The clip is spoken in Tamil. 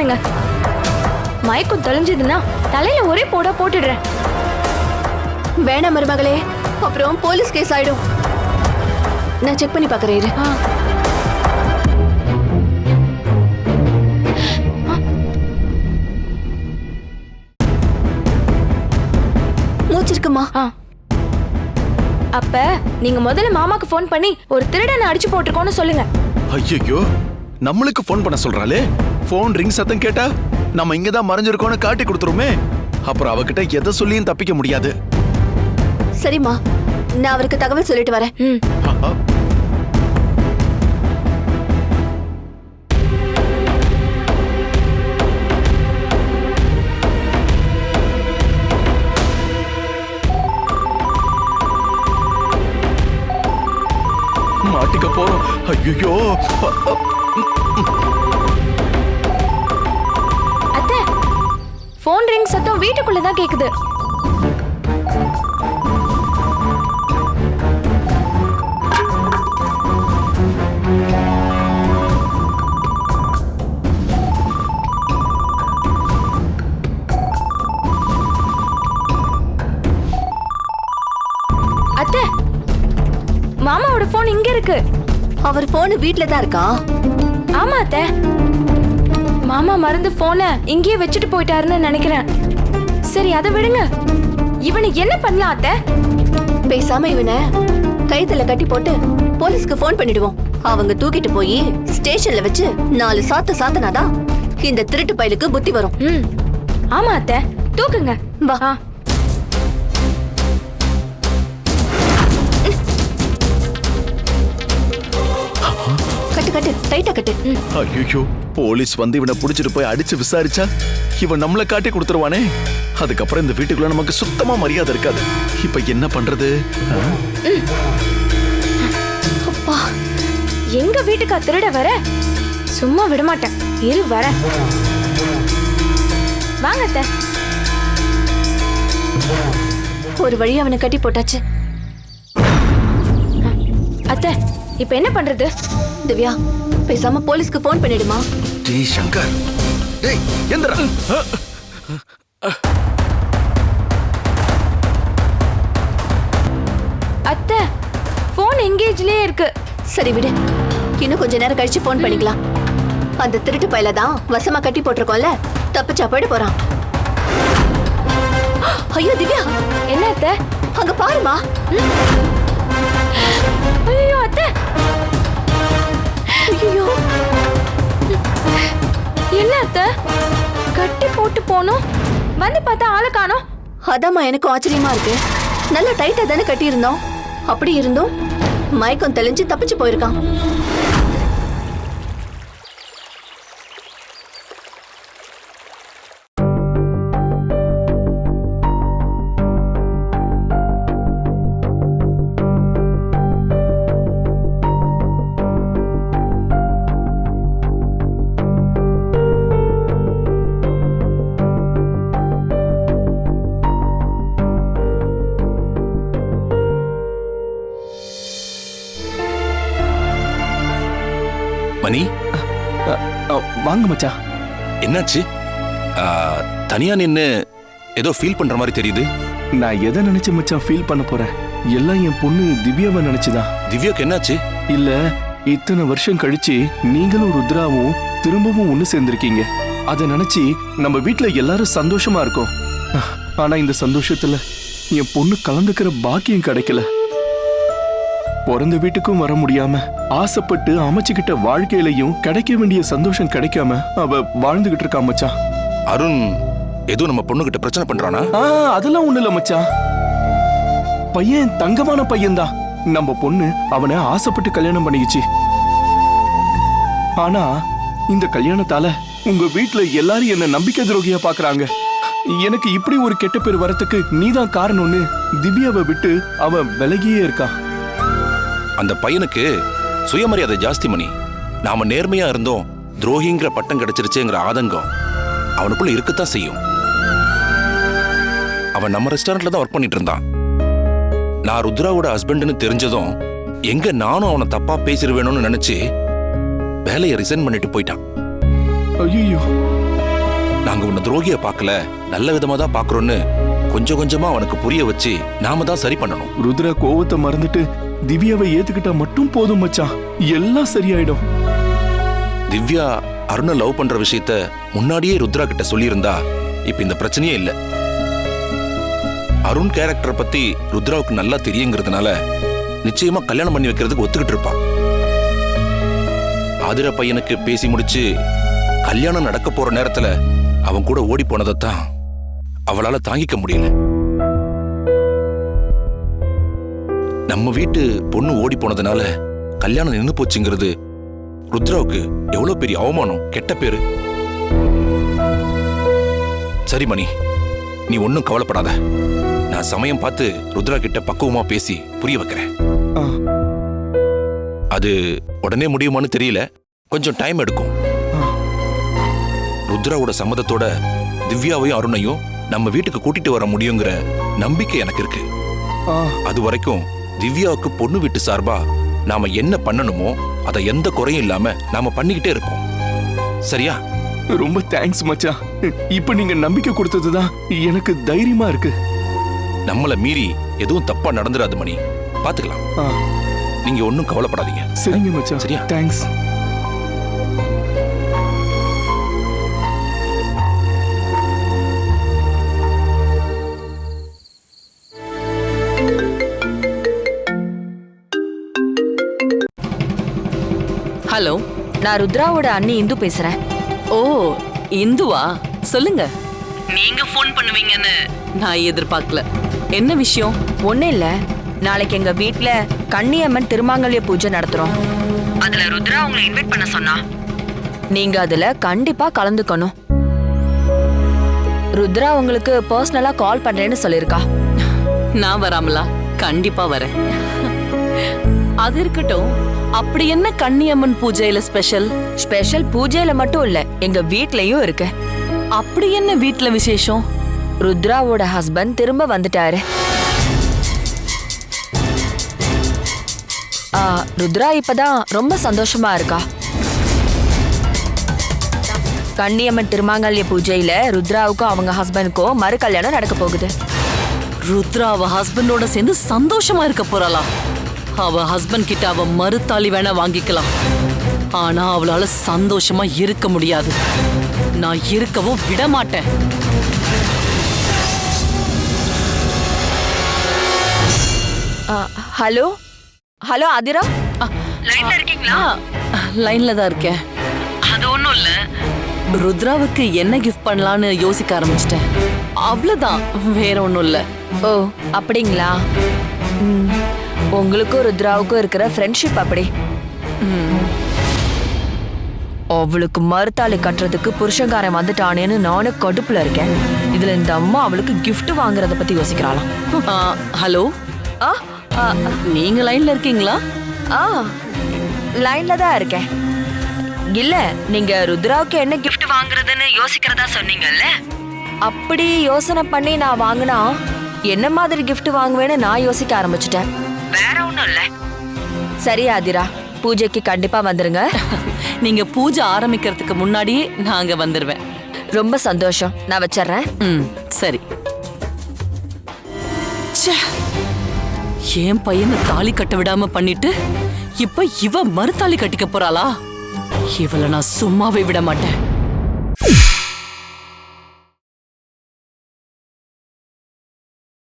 பண்ணுங்க மயக்கம் தொலைஞ்சதுன்னா தலையில ஒரே போடா போட்டுடுறேன் வேணாம் மருமகளே அப்புறம் போலீஸ் கேஸ் ஆயிடும் நான் செக் பண்ணி பார்க்கறேன் இரு. ஆ. மூச்சிருக்குமா ஆ. அப்ப நீங்க முதல்ல மாமாக்கு ஃபோன் பண்ணி ஒரு திருடனை அடிச்சு போட்டிருக்கோன்னு சொல்லுங்க ஐயோ நம்மளுக்கு ஃபோன் பண்ண சொல்றாளே ஃபோன் ரிங் சத்தம் கேட்டா நம்ம இங்க தான் மறைஞ்சிருக்கோம்னு காட்டி கொடுத்துருமே. அப்புறம் அவகிட்ட எதை சொல்லியும் தப்பிக்க முடியாது. சரிம்மா நான் அவருக்கு தகவல் சொல்லிட்டு வரேன். மாட்டிக்க போறோம். ஐயோ ஃபோன் ரிங் சத்தம் வீட்டுக்குள்ள தான் கேக்குது. அத்தை மாமாவோட ஃபோன் இங்க இருக்கு. அவர் போன் வீட்ல தான் இருக்கா? ஆமா அத்தை. மாமா மறந்து போனை இங்கேயே வச்சுட்டு போயிட்டாருன்னு நினைக்கிறேன். சரி அதை விடுங்க. இவனை என்ன பண்ணலாம் அத்தை? பேசாம இவனை கைத்துல கட்டி போட்டு போலீஸ்க்கு ஃபோன் பண்ணிடுவோம். அவங்க தூக்கிட்டு போய் ஸ்டேஷன்ல வச்சு நாலு சாத்து சாத்தனாதான் இந்த திருட்டு பயலுக்கு புத்தி வரும். ம். ஆமா அத்தை. தூக்குங்க. வா. கட்டு கட்டு டைட்டா கட்டு. ஐயோ போலீஸ் வந்து இவனை பிடிச்சிட்டு போய் அடிச்சு விசாரிச்சா இவன் நம்மளை காட்டி கொடுத்துருவானே. அதுக்கப்புறம் இந்த வீட்டுக்குள்ள நமக்கு சுத்தமா மரியாதை இருக்காது. இப்ப என்ன பண்றது? அப்பா எங்க வீட்டுக்கா திருட வர? சும்மா விட மாட்டேன் இரு வர. வாங்க அத்தை. ஒரு வழி அவனை கட்டி போட்டாச்சு. அத்தை இப்ப என்ன பண்றது? திவ்யா பேசாம போலீஸ்க்கு ஃபோன் பண்ணிடுமா? டேய் சங்கர். டேய் எந்திரா. அத்தை போன் எங்கேஜ்லயே இருக்கு. சரி விடு. இன்னும் கொஞ்ச நேரம் கழிச்சு ஃபோன் பண்ணிக்கலாம். அந்த திருட்டு பையில தான் வசமா கட்டி போட்டிருக்கோம்ல தப்பிச்சா போயிட போறான். ஐயோ திவ்யா. என்ன அத்தை? அங்க பாருமா. ஐயோ அத்தை. ஐயோ. என்ன அத்த? கட்டி போட்டு போனோம். வந்து பார்த்தா ஆளை காணோம். அதாம்மா எனக்கு ஆச்சரியமா இருக்கு. நல்லா டைட்டா தானே கட்டி இருந்தோம் அப்படி இருந்தும் மயக்கம் தெளிஞ்சு தப்பிச்சு போயிருக்கான். மணி? வாங்க மச்சான். என்னாச்சு? தனியா நின்னு ஏதோ ஃபீல் பண்ற மாதிரி தெரியுது. நான் எதை நினைச்சு மச்சான் ஃபீல் பண்ண போறேன்? எல்லாம் என் பொண்ணு திவ்யாவை நினைச்சுதான். திவ்யாக்கு என்னாச்சு? இல்ல இத்தனை வருஷம் கழிச்சு நீங்களும் ருத்ராவும் திரும்பவும் ஒண்ணு சேர்ந்திருக்கீங்க. அதை நினைச்சு நம்ம வீட்ல எல்லாரும் சந்தோஷமா இருக்கோம். ஆனா இந்த சந்தோஷத்துல என் பொண்ணு கலந்துக்கிற பாக்கியம் கிடைக்கல. பிறந்த வீட்டுக்கும் வர முடியாம ஆசைப்பட்டு அமைச்சுக்கிட்ட வாழ்க்கையிலையும் கிடைக்க வேண்டிய சந்தோஷம் கிடைக்காம அவ வாழ்ந்துகிட்டு இருக்கா மச்சான் அருண் ஏதோ நம்ம பொண்ணுகிட்ட பிரச்சனை பண்றானா? அதெல்லாம் ஒண்ணு இல்ல மச்சான் பையன் தங்கமான பையன்தான் நம்ம பொண்ணு அவனை ஆசைப்பட்டு கல்யாணம் பண்ணிக்கிச்சு. ஆனா இந்த கல்யாணத்தால உங்க வீட்ல எல்லாரும் என்ன நம்பிக்கை துரோகியா பாக்குறாங்க. எனக்கு இப்படி ஒரு கெட்ட பேர் வரத்துக்கு நீதான் காரணம்னு திவ்யாவை விட்டு அவன் விலகியே இருக்கான் அந்த பையனுக்கு சுயமரியாதை ஜாஸ்தி மணி. நாம நேர்மையா இருந்தோம். துரோகிங்கிற பட்டம் கிடைச்சிருச்சுங்கிற ஆதங்கம் அவனுக்குள்ள இருக்கத்தான் செய்யும். அவன் நம்ம ரெஸ்டாரண்ட்ல தான் ஒர்க் பண்ணிட்டு இருந்தான். நான் ருத்ராவோட ஹஸ்பண்ட்னு தெரிஞ்சதும் எங்க நானும் அவனை தப்பா பேசிடுவேணும்னு நினைச்சு வேலையை ரிசைன் பண்ணிட்டு போயிட்டான். ஐயோ நாங்க உன்னை துரோகிய பார்க்கல நல்ல விதமா தான் பாக்குறோம்னு கொஞ்சம் கொஞ்சமா அவனுக்கு புரிய வச்சு நாம தான் சரி பண்ணணும். ருத்ரா கோவத்தை மறந்துட்டு திவ்யாவை ஏத்துக்கிட்டா மட்டும் போதும் மச்சான். எல்லாம் சரியாயிடும். திவ்யா அருணை லவ் பண்ற விஷயத்த முன்னாடியே ருத்ரா கிட்ட சொல்லியிருந்தா இப்ப இந்த பிரச்சனையே இல்ல. அருண் கேரக்டரை பத்தி ருத்ராவுக்கு நல்லா தெரியுங்கிறதுனால நிச்சயமா கல்யாணம் பண்ணி வைக்கிறதுக்கு ஒத்துக்கிட்டு இருப்பான். ஆதிர பையனுக்கு பேசி முடிச்சு கல்யாணம் நடக்க போற நேரத்துல அவன் கூட ஓடி போனதைத்தான் அவளால தாங்கிக்க முடியல. நம்ம வீட்டு பொண்ணு ஓடி போனதுனால கல்யாணம் நின்னு போச்சுங்கிறது ருத்ராவுக்கு எவ்வளவு பெரிய அவமானம் கெட்ட பேரு? சரி மணி. நீ ஒன்னும் கவலைப்படாத. நான் சமயம் பார்த்து ருத்ரா கிட்ட பக்குவமா பேசி புரிய வைக்கிறேன். அது உடனே முடியுமான்னு தெரியல. கொஞ்சம் டைம் எடுக்கும். ருத்ராவோட சம்மதத்தோட திவ்யாவையும் அருணையும் நம்ம வீட்டுக்கு கூட்டிட்டு வர முடியுங்கிற நம்பிக்கை எனக்கு இருக்கு. அது வரைக்கும் திவ்யாவுக்கு பொண்ணு வீட்டு சார்பா நாம என்ன பண்ணணுமோ அதை எந்த குறையும் இல்லாம நாம பண்ணிக்கிட்டே இருப்போம். சரியா? ரொம்ப தேங்க்ஸ் மச்சான். இப்ப நீங்க நம்பிக்கை கொடுத்ததுதான் எனக்கு தைரியமா இருக்கு. நம்மள மீறி எதுவும் தப்பா நடந்துடாது மணி. பாத்துக்கலாம். நீங்க ஒன்னும் கவலைப்படாதீங்க. சரிங்க மச்சான். சரியா? தேங்க்ஸ் ஹலோ நான் ருத்ராவோட அண்ணி இந்து பேசுறேன். ஓ இந்துவா? சொல்லுங்க. நீங்க ஃபோன் பண்ணுவீங்கன்னு. நான் எதிர்பார்க்கல. என்ன விஷயம்? ஒண்ணும் இல்ல. நாளைக்கு எங்க வீட்ல கன்னியம்மன் திருமாங்கல்ய பூஜை நடத்துறோம். அதுல ருத்ரா உங்களை இன்வைட் பண்ண சொன்னா. நீங்க அதுல கண்டிப்பா கலந்துக்கணும். ருத்ரா உங்களுக்கு பர்சனலா கால் பண்றேன்னு சொல்லிருக்கா நான் வராமலா? கண்டிப்பா வரேன். அது இருக்கட்டும். அப்படி என்ன கன்னியம்மன் பூஜையில ஸ்பெஷல் ஸ்பெஷல் பூஜையில மட்டும் இல்ல எங்க வீட்லயும் இருக்கு. அப்படி என்ன வீட்ல விசேஷம்? ருத்ராவோட ஹஸ்பண்ட் திரும்ப வந்துட்டாரு. ருத்ரா இப்பதான் ரொம்ப சந்தோஷமா இருக்கா? கன்னியம்மன் திருமாங்கல்ய பூஜையில ருத்ராவுக்கும் அவங்க ஹஸ்பண்டுக்கும் மறு கல்யாணம் நடக்க போகுது. ருத்ரா அவ ஹஸ்பண்டோட சேர்ந்து சந்தோஷமா இருக்க போறாளா அவ ஹஸ்பண்ட் கிட்ட அவ மறுத்தாலி வேணா வாங்கிக்கலாம். ஆனா அவளால சந்தோஷமா இருக்க முடியாது. நான் இருக்கவும் விட மாட்டேன். ஆ, ஹலோ? ஹலோ அதிரா? லைன்ல இருக்கீங்களா? லைன்ல தான் இருக்கேன். அது ஒண்ணும் இல்ல. ருத்ராவுக்கு என்ன கிஃப்ட் பண்ணலாம்னு யோசிக்க ஆரம்பிச்சிட்டேன். அவ்வளவுதான் வேற ஒண்ணும் இல்ல. ஓ அப்படிங்களா? உங்களுக்கும் ருத்ராவுக்கும் இருக்கிற ஃப்ரெண்ட்ஷிப் அப்படி. அவளுக்கு மறுத்தாளி கட்டுறதுக்கு புருஷங்காரன் வந்துட்டானேன்னு நானும் கடுப்புல இருக்கேன். இதுல இந்த அம்மா அவளுக்கு gift வாங்குறத பத்தி யோசிக்கிறாளாம். ஆ, ஹலோ? ஆ. நீங்க லைன்ல இருக்கீங்களா? ஆ லைன்ல தான் இருக்கேன். இல்ல நீங்க ருத்ராவுக்கு என்ன gift வாங்குறதுன்னு யோசிக்கிறதா சொன்னீங்கல்ல? அப்படி யோசனை பண்ணி நான் வாங்கினா என்ன மாதிரி gift வாங்குவேன்னு நான் யோசிக்க ஆரம்பிச்சிட்டேன். வேற ஒண்ணும் இல்ல. சரி ஆதிரா. பூஜைக்கு கண்டிப்பா வந்துருங்க. நீங்க பூஜை ஆரம்பிக்கிறதுக்கு முன்னாடி நாங்க வந்துருவேன். ரொம்ப சந்தோஷம். நான் வச்சிடுறேன். ம் சரி. ச்சே, என் பையனை தாலி கட்ட விடாம பண்ணிட்டு இப்ப இவ மறுதாலி கட்டிக்க போறாளா? இவள நான் சும்மாவே விட மாட்டேன்.